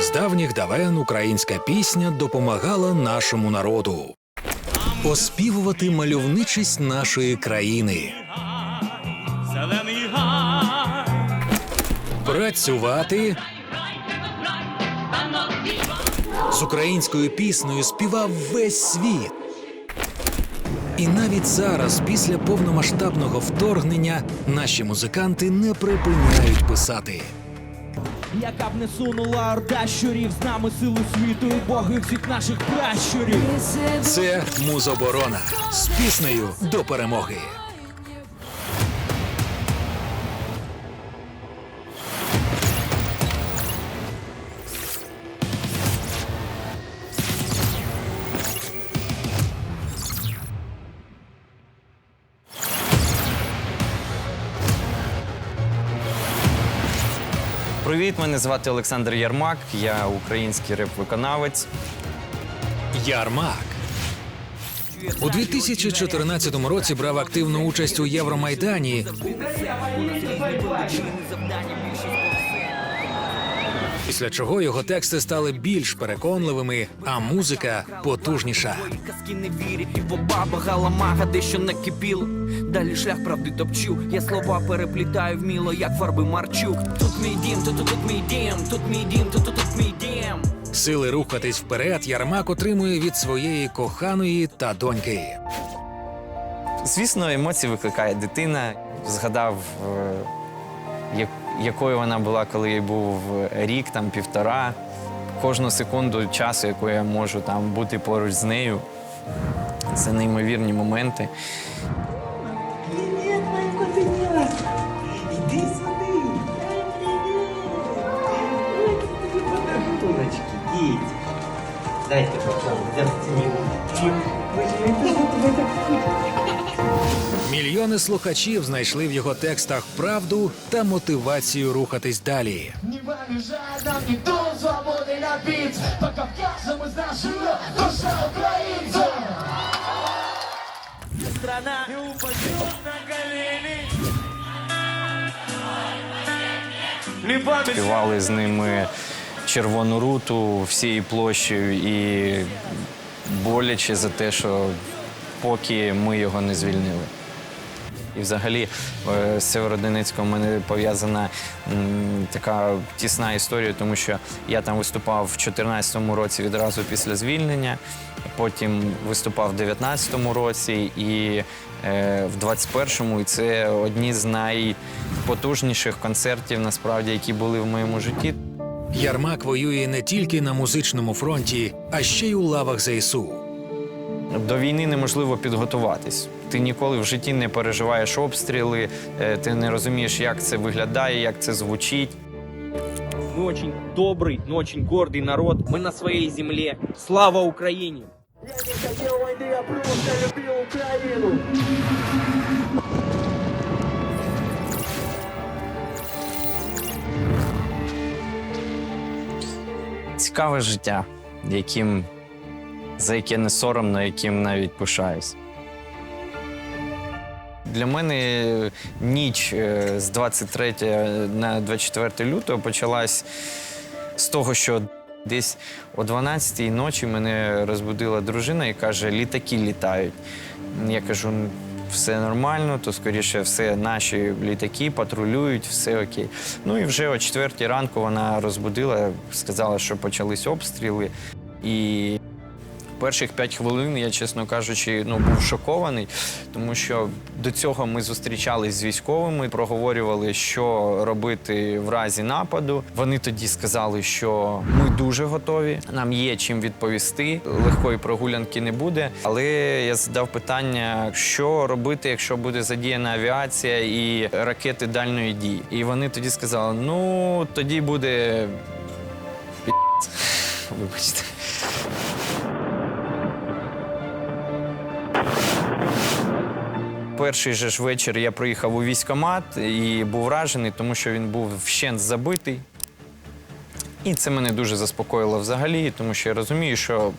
З давніх давен українська пісня допомагала нашому народу оспівувати мальовничість нашої країни, працювати. З українською піснею співав весь світ. І навіть зараз, після повномасштабного вторгнення, наші музиканти не припиняють писати. Яка б не сунула орда щурів, з нами силу світу і боги всіх наших пращурів. Це музоборона з піснею до перемоги. Привіт, мене звати Олександр Ярмак. Я український реп-виконавець. Ярмак. У 2014 році брав активну участь у Євромайдані. Після чого його тексти стали більш переконливими, а музика потужніша. Казки не вірять, і баба галамага дещо накипіло. Далі шлях правди топчу, я слова переплітаю вміло, як фарби Марчук. Тут мій дім, тут тут, мій дім, тут мій дім, тут тут, тут мій дім. Сили рухатись вперед Ярмак отримує від своєї коханої та доньки. Звісно, емоції викликає дитина. Згадав, е, як- якою вона була, коли їй був рік, там півтора. Кожну секунду часу, яку я можу там бути поруч з нею. Це неймовірні моменти. Привет, мой котенят! Иди сюда! Ой, привет! Ой, подаруночки, дети! Дайте, пожалуйста, Мільйони слухачів знайшли в його текстах правду та мотивацію рухатись далі. Страна не упадет на колени. Не пам'ять Співали з ними червону руту всією площею і боляче за те, що поки ми його не звільнили. І взагалі е, з Северодонецьком мене пов'язана така тісна історія, тому що я там виступав в 2014 році відразу після звільнення, потім виступав в 2019 році і е, в 2021-му. І це одні з найпотужніших концертів, насправді, які були в моєму житті. Ярмак воює не тільки на музичному фронті, а ще й у лавах ЗСУ. До війни неможливо підготуватись. Ти ніколи в житті не переживаєш обстріли, е, ти не розумієш, як це виглядає, як це звучить. Мы очень добрый, но очень гордый народ. Мы на своей земле. Слава Украине! Я не хотел войны, я просто любил Украину Цікаве життя, яким, за яке не соромно, яким навіть пишаюсь. Для мене ніч е, з 23 на 24 лютого почалась з того, що десь о 12-й ночі мене розбудила дружина і каже: літаки літають. Я кажу, «Ну, все нормально, то скоріше все наші літаки патрулюють, все окей. Ну і вже о 4 ранку вона розбудила, сказала, що почались обстріли. І перших п'ять хвилин я, чесно кажучи, ну був шокований, тому що до цього ми зустрічались з військовими, проговорювали, що робити в разі нападу. Вони тоді сказали, що ми дуже готові. Нам є чим відповісти. Легкої прогулянки не буде. Але я задав питання, що робити, якщо буде задіяна авіація і ракети дальної дії. І вони тоді сказали: ну тоді буде. пі***ць». Вибачте. Перший же ж вечір я приїхав у військкомат і був вражений, тому що він був вщент забитий. І це мене дуже заспокоїло взагалі, тому що я розумію, що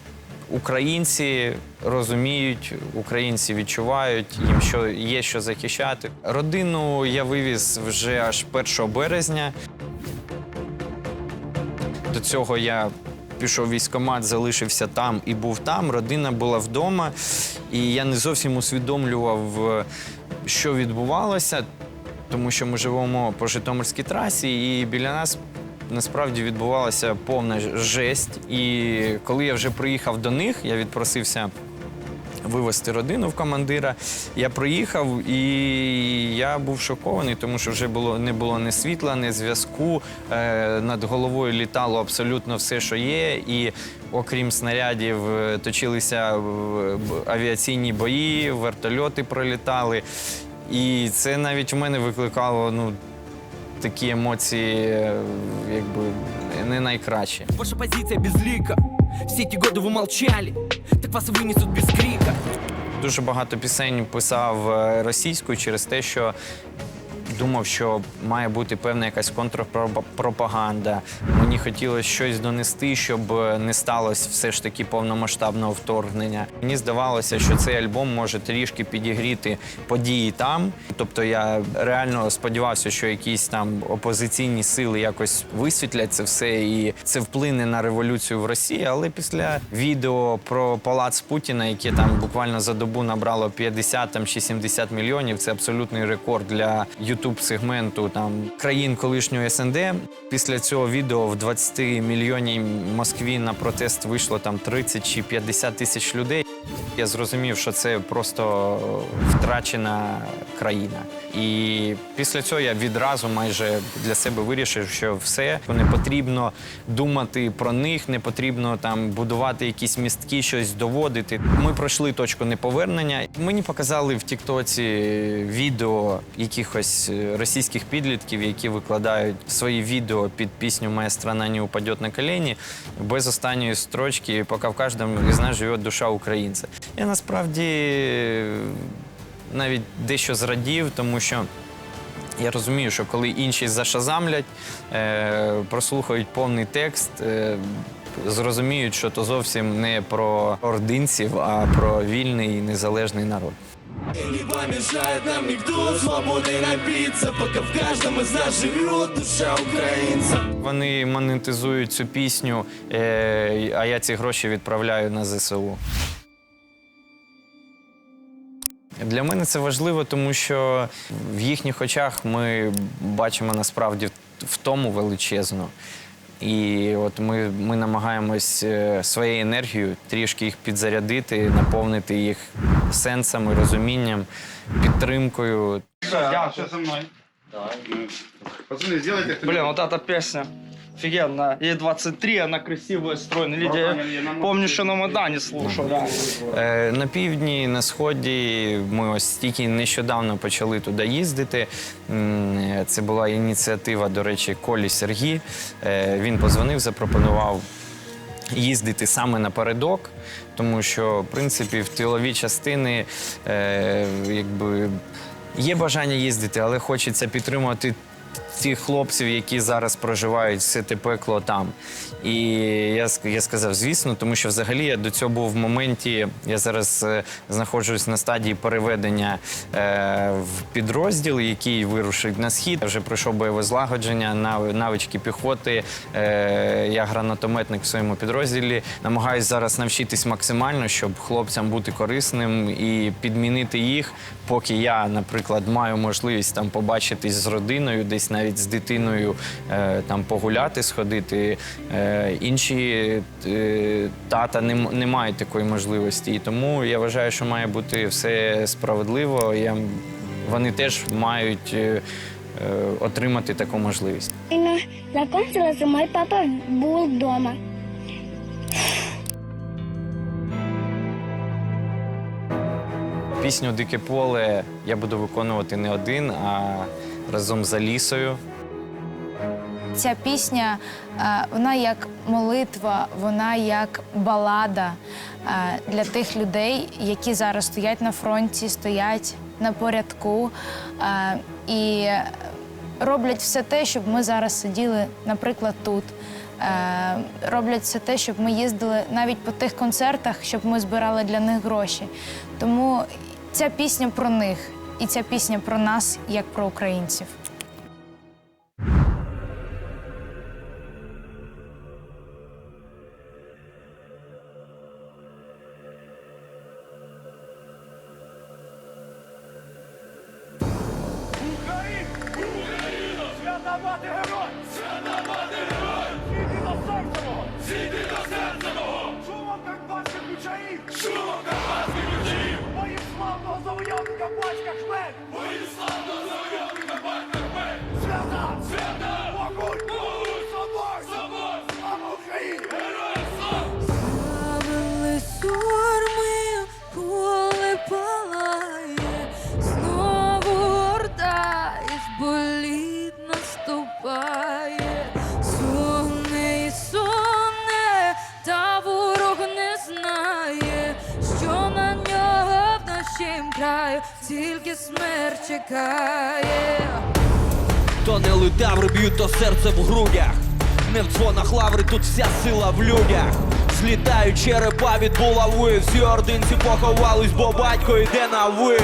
українці розуміють, українці відчувають, їм що є що захищати. Родину я вивіз вже аж 1 березня. До цього я пішов військомат, залишився там і був там. Родина була вдома, і я не зовсім усвідомлював, е, що відбувалося, тому що ми живемо по Житомирській трасі, і біля нас насправді відбувалася повна жесть. І коли я вже приїхав до них, я відпросився вивезти родину в командира. Я приїхав і я був шокований, тому що вже було не було ні світла, ні зв'язку. Е, над головою літало абсолютно все, що є. І окрім снарядів, е, точилися е, авіаційні бої, вертольоти пролітали. І це навіть у мене викликало ну, такі емоції, е, якби не найкращі. Ваша позиция безлика Все эти годы вы молчали Так вас и вынесут без крика Дуже багато пісень писав е, російською через те, що думав, що має бути певна якась контрпропаганда. Мені хотілося щось донести, щоб не сталося все ж таки повномасштабного вторгнення. Мені здавалося, що цей альбом може трішки підігріти події там. Тобто я реально сподівався, що якісь там опозиційні сили якось висвітлять це все, і це вплине на революцію в Росії. Але після відео про палац Путіна, яке там буквально за добу набрало 50 там, чи 70 мільйонів, це абсолютний рекорд для youtube сегменту там країн колишнього СНД. Після цього відео в 20 мільйонній Москві на протест вийшло там 30 чи 50 тисяч людей. Я зрозумів, що це просто втрачена країна. І після цього я відразу майже для себе вирішив, що все не потрібно думати про них, не потрібно там будувати якісь містки, щось доводити. Ми пройшли точку неповернення. Мені показали в Тіктоці відео якихось е, російських підлітків, які викладають свої відео під пісню Моя страна не упадет на колені без останньої строчки, поки в кожному із нас живе душа українця. Я насправді е, навіть дещо зрадів, тому що. Я розумію, що коли інші зашазамлять, е, прослухають повний текст, е, зрозуміють, що то зовсім не про ординців, а про вільний і незалежний народ. Не помешает нам никто свободой напиться Пока в каждом из нас живет душа украинца Вони монетизують цю пісню, е, а я ці гроші відправляю на ЗСУ. Для мене це важливо, тому що в їхніх очах ми бачимо насправді втому величезну. І от ми, ми намагаємось е, своєю енергією трішки їх підзарядити, наповнити їх сенсами, розумінням, підтримкою. Мной. Пацаны, сделайте кто Блин, вот эта песня офигенная. Ей 23, она красивая, стройная. Лидия, я помню, что на Майдане слушал. Да. Е, На півдні, на сході ми ось тільки нещодавно почали туди їздити. М, Це була ініціатива, до речі, Колі Сергій. Е, Він позвонив, запропонував їздити саме напередок, тому що, в принципі, в тилові частини е, якби, є бажання їздити, але хочеться підтримувати тих хлопців, які зараз проживають все те пекло там. І я, я сказав, звісно, тому що взагалі я до цього був в моменті, я зараз е, знаходжусь на стадії переведення е, в підрозділ, який вирушить на схід. Я вже пройшов бойове злагодження, нав- навички піхоти. Е, я гранатометник в своєму підрозділі. Намагаюсь зараз навчитись максимально, щоб хлопцям бути корисним і підмінити їх, поки я, наприклад, маю можливість там побачитись з родиною, десь навіть з дитиною е, там погуляти, сходити. Е, інші е, тата не, не мають такої можливості. І тому я вважаю, що має бути все справедливо. Я, вони теж мають отримати таку можливість. И мой папа был дома. Пісню Дике поле я буду виконувати не один, а разом з Алісою. Ця пісня, е, вона як молитва, вона як балада е, для тих людей, які зараз стоять на фронті, стоять на порядку е, і роблять все те, щоб ми зараз сиділи, наприклад, тут. Роблять все те, щоб ми їздили навіть по тих концертах, щоб ми збирали для них гроші. Тому ця пісня про них і ця пісня про нас, як про українців. Шумом Карпатських ключаїв! Шумом Карпатських ключаїв! Моїм славного завойовника! Батька чекає. То не литаври б'ють то серце в грудях. Не в дзвонах лаври, тут вся сила в людях. Злітають черепа від булави, всі ординці поховались, бо батько йде на ви.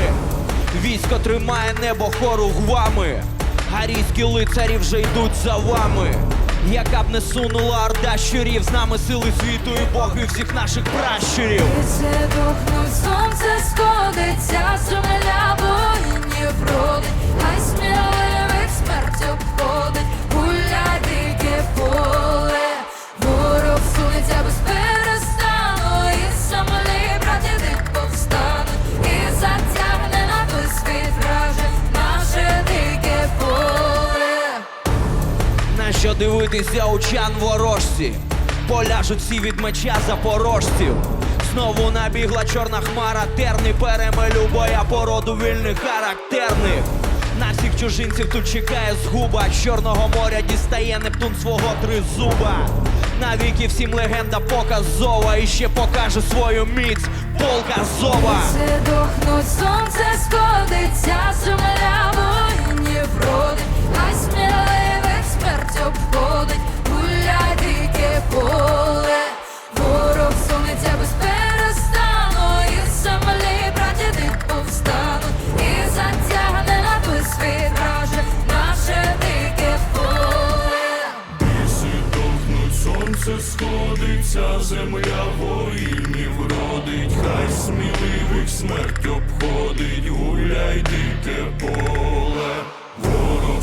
Військо тримає небо хору гвами. Гарійські лицарі вже йдуть за вами. Яка б не сунула орда щурів, з нами сили світу і боги всіх наших пращурів. Це духнув сонце сходиться, земля воїнів родить, хай сміливих Нащо дивитися очан ворожці? Поляжуть всі від меча запорожців. Знову набігла чорна хмара, терни перемелю боя породу вільних характерних. На всіх чужинців тут чекає згуба. Чорного моря дістає Нептун свого тризуба. Навіки всім легенда показова і ще покаже свою міць полка зова. Це дохнуть, сонце сходиться, земля воїнів хай сміливих смерть обходить, гуляй дике поле, ворог сунеться без перестану, і землі прадіди повстануть, і затягне на той світ враже наше дике поле. Сонце сходиться, земля воїнів родить, хай сміливих смерть обходить, гуляй дике поле.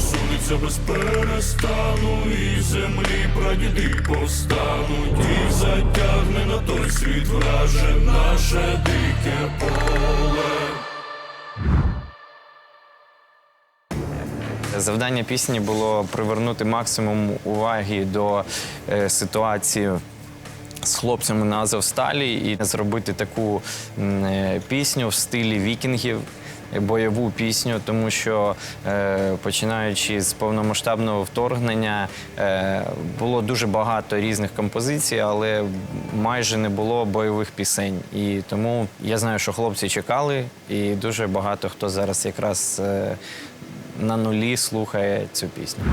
Сунеться без перестану, і землі прадіди повстануть, і затягне на той світ враже наше дике поле. Завдання пісні було привернути максимум уваги до е, ситуації з хлопцями на Азовсталі і зробити таку е, пісню в стилі вікінгів. Бойову пісню, тому що е, починаючи з повномасштабного вторгнення е, було дуже багато різних композицій, але майже не було бойових пісень. І тому я знаю, що хлопці чекали, і дуже багато хто зараз якраз е, на нулі слухає цю пісню.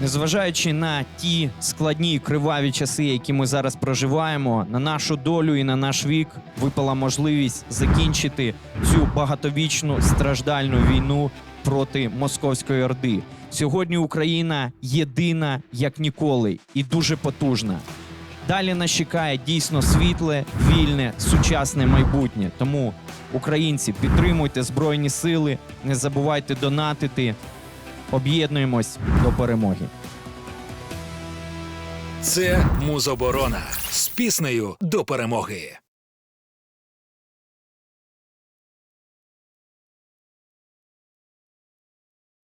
Незважаючи на ті складні і криваві часи, які ми зараз проживаємо, на нашу долю і на наш вік випала можливість закінчити цю багатовічну страждальну війну проти московської орди. Сьогодні Україна єдина як ніколи і дуже потужна. Далі нас чекає дійсно світле, вільне, сучасне майбутнє. Тому, українці, підтримуйте збройні сили, не забувайте донатити. Об'єднуємось до перемоги. Це Музоборона з піснею до перемоги.